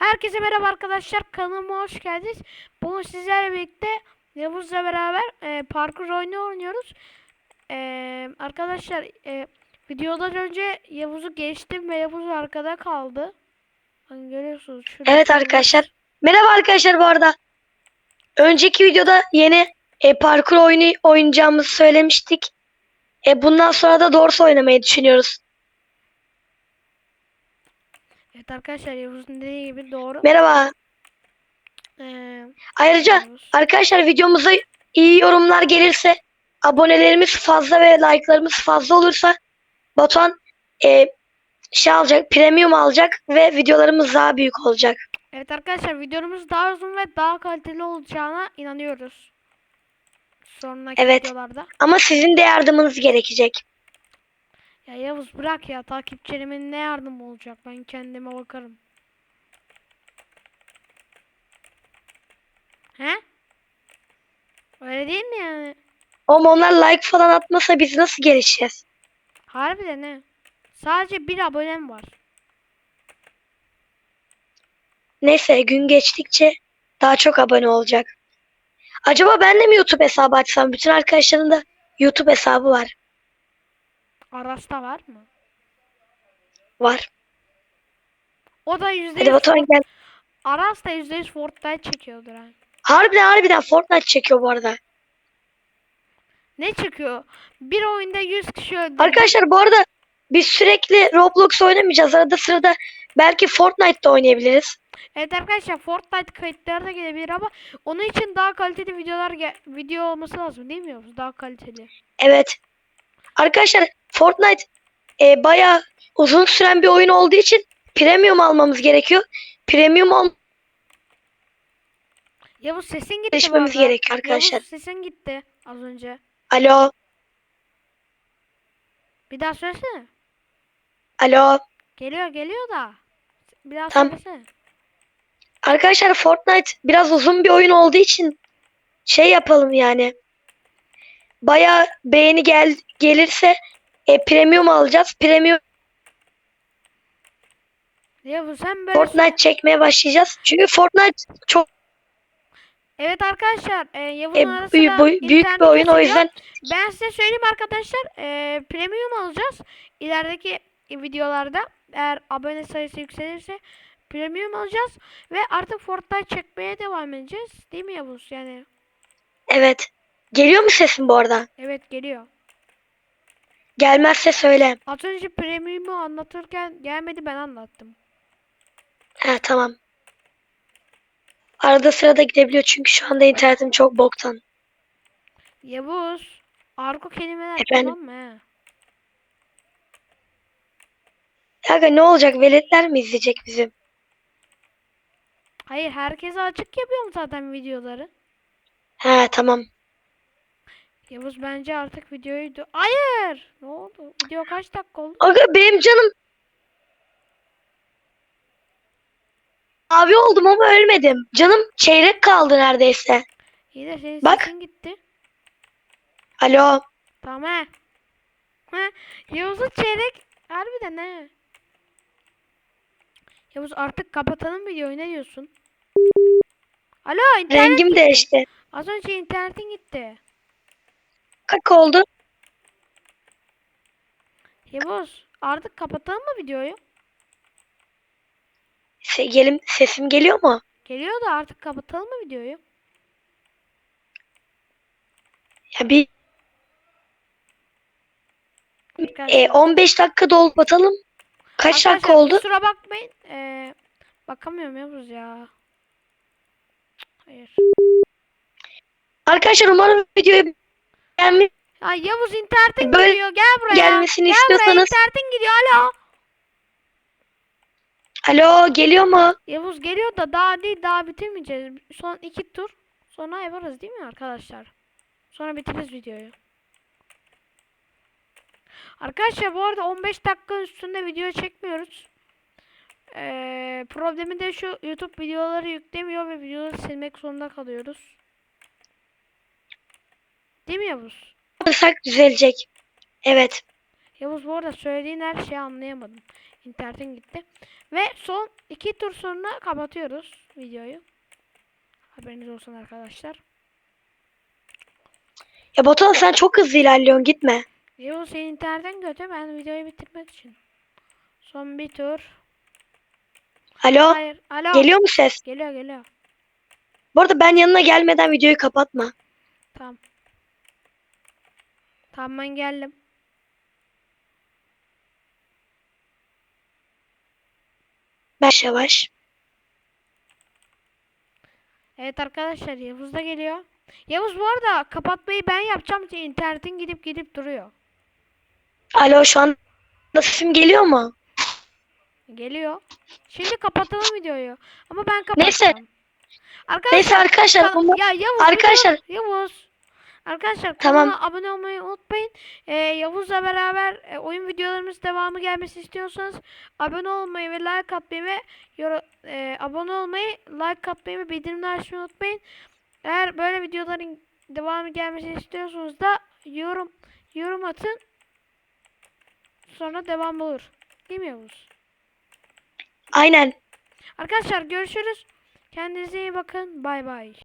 Herkese merhaba arkadaşlar. Kanalıma hoş geldiniz. Bugün sizlerle birlikte Yavuz'la beraber e, parkur oyunu oynuyoruz. E, arkadaşlar e, videodan önce Yavuz'u geçtim ve Yavuz arkada kaldı. Hani görüyorsunuz şurada. Evet arkadaşlar. Merhaba arkadaşlar bu arada. Önceki videoda yeni e, parkur oyunu oynayacağımızı söylemiştik. E, bundan sonra da Doors oynamayı düşünüyoruz. Evet arkadaşlar Yavuz'un dediği gibi doğru. Merhaba. E, Ayrıca Yavuz. arkadaşlar videomuza iyi yorumlar gelirse, abonelerimiz fazla ve like'larımız fazla olursa Batuhan e, şey alacak, premium alacak ve videolarımız daha büyük olacak. Evet arkadaşlar videomuz daha uzun ve daha kaliteli olacağına inanıyoruz. Sonraki Evet. videolarda. Ama sizin de yardımınız gerekecek. Ya Yavuz bırak ya takipçilerimin ne yardım olacak ben kendime bakarım. He? Öyle değil mi yani? Ama onlar like falan atmasa biz nasıl gelişeceğiz? Harbiden ne? Sadece bir abonem var. Neyse gün geçtikçe daha çok abone olacak. Acaba ben de mi YouTube hesabı açsam? Bütün arkadaşlarım da YouTube hesabı var. Aras'ta var mı? Var. O da yüzde Hadi yüz Batuhan gel. Aras da yüzde yüz Fortnite çekiyordur ha. Harbiden harbiden Fortnite çekiyor bu arada. Ne çekiyor? Bir oyunda 100 kişi öldü. Arkadaşlar bu arada biz sürekli Roblox oynamayacağız. Arada sırada belki Fortnite'da oynayabiliriz. Evet arkadaşlar Fortnite kayıtları da gelebilir ama onun için daha kaliteli videolar ge- video olması lazım değil mi? Daha kaliteli. Evet. Arkadaşlar Fortnite e, bayağı uzun süren bir oyun olduğu için premium almamız gerekiyor. Premium ol Yavuz sesin gitti bu arada. gerekiyor arkadaşlar. Yavuz sesin gitti az önce. Alo. Bir daha söylesene. Alo. Geliyor geliyor da. Bir daha Tamam. söylesene. Arkadaşlar Fortnite biraz uzun bir oyun olduğu için şey yapalım yani. Bayağı beğeni gel gelirse e, premium alacağız. Premium Yavuz sen böyle Fortnite çekmeye başlayacağız. Çünkü Fortnite çok Evet arkadaşlar e, Yavuz'un e, arasında büyük, büyük bir oyun o yüzden Ben size söyleyeyim arkadaşlar. E, premium alacağız. İlerideki videolarda eğer abone sayısı yükselirse premium alacağız. Ve artık Fortnite çekmeye devam edeceğiz. Değil mi Yavuz? Yani evet. Geliyor mu sesim bu arada? evet geliyor. Gelmezse söyle. Az önce premium'u anlatırken gelmedi ben anlattım. He tamam. Arada sırada gidebiliyor çünkü şu anda internetim çok boktan. Yavuz. Argo kelimeler Efendim? kullanma he. Ya ne olacak? Veletler mi izleyecek bizi? Hayır herkese açık yapıyorum zaten videoları. He tamam. Yavuz bence artık videoyu... Hayır! Ne oldu? Video kaç dakika oldu? Aga benim canım Abi oldum ama ölmedim. Canım çeyrek kaldı neredeyse. İyi de senin Bak. sesin gitti. Alo. Tamam he. He. Yavuz'un çeyrek harbiden he. Yavuz artık kapatalım videoyu ne diyorsun? Alo internet Rengim gitti. değişti. Az önce internetin gitti. Kaç oldu? Yavuz artık kapatalım mı videoyu? Se gelim, sesim geliyor mu? Geliyor da artık kapatalım mı videoyu? Ya bir e, 15 dakika doldu batalım. Kaç dakika Arkadaşlar, oldu? Kusura bakmayın. Ee, bakamıyorum Yavuz ya. Hayır. Arkadaşlar umarım videoyu beğenmiş Ya Yavuz internetin Böyle gidiyor. Gel buraya. gelmesini Gel buraya istiyorsanız- internetin gidiyor. Alo. Alo geliyor mu? Yavuz geliyor da daha değil daha bitirmeyeceğiz. Son iki tur sonra yaparız değil mi arkadaşlar? Sonra bitiririz videoyu. Arkadaşlar bu arada 15 dakika üstünde video çekmiyoruz. Ee, problemi de şu YouTube videoları yüklemiyor ve videoları silmek zorunda kalıyoruz. Değil mi Yavuz? Alırsak düzelecek. Evet. Yavuz bu arada söylediğin her şeyi anlayamadım. İnternetim gitti. Ve son iki tur sonra kapatıyoruz videoyu. Haberiniz olsun arkadaşlar. Ya Batuhan sen çok hızlı ilerliyorsun gitme. Yo senin internetin kötü. Ben videoyu bitirmek için. Son bir tur. Alo Hayır. Alo. geliyor mu ses? Geliyor geliyor. Bu arada ben yanına gelmeden videoyu kapatma. Tamam. Tamam ben geldim. Yavaş yavaş. Evet arkadaşlar Yavuz da geliyor. Yavuz bu arada kapatmayı ben yapacağım için internetin gidip gidip duruyor. Alo şu anda sesim geliyor mu? Geliyor. Şimdi kapatalım videoyu. Ama ben Neyse. kapatacağım. Arkadaşlar, Neyse arkadaşlar kan- bunlar ya Yavuz Arkadaşlar- video- Yavuz. Arkadaşlar Tamam. kanala abone olmayı unutmayın. Ee, Yavuz'la beraber e, oyun videolarımız devamı gelmesi istiyorsanız abone olmayı ve like atmayı ve e, abone olmayı, like atmayı ve bildirimleri açmayı unutmayın. Eğer böyle videoların devamı gelmesini istiyorsanız da yorum yorum atın. Sonra devam olur. Değil mi Yavuz? aynen. Arkadaşlar görüşürüz. Kendinize iyi bakın. Bay bay.